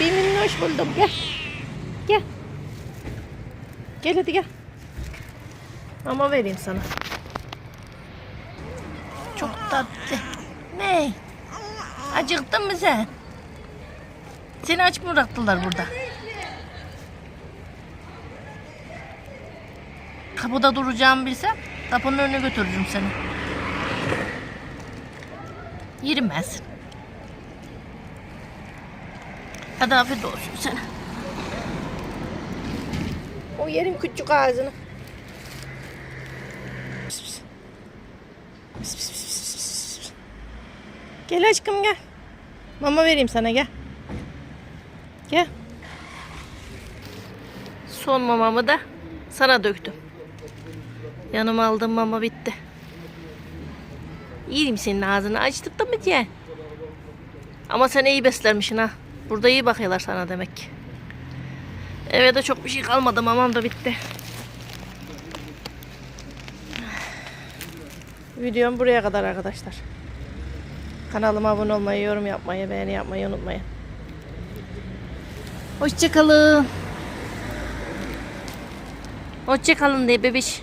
Bir minnoş buldum. Gel. Gel. Gel hadi gel. Mama vereyim sana. Çok tatlı. Ne? Acıktın mı sen? Seni aç mı bıraktılar burada? Kapıda duracağımı bilsem kapının önüne götürürüm seni. Yerim. Hadi afiyet olsun sana. O yerin küçük ağzını. Pis pis. Pis pis pis pis pis. Gel aşkım gel. Mama vereyim sana gel. Gel. Son mamamı da sana döktüm. Yanıma aldım mama bitti. Yiyeyim senin ağzını açtık da mı diye. Ama sen iyi beslenmişsin ha. Burada iyi bakıyorlar sana demek ki. Eve de çok bir şey kalmadı mamam da bitti. Videom buraya kadar arkadaşlar. Kanalıma abone olmayı, yorum yapmayı, beğeni yapmayı unutmayın. Hoşçakalın. Hoşçakalın de bebiş.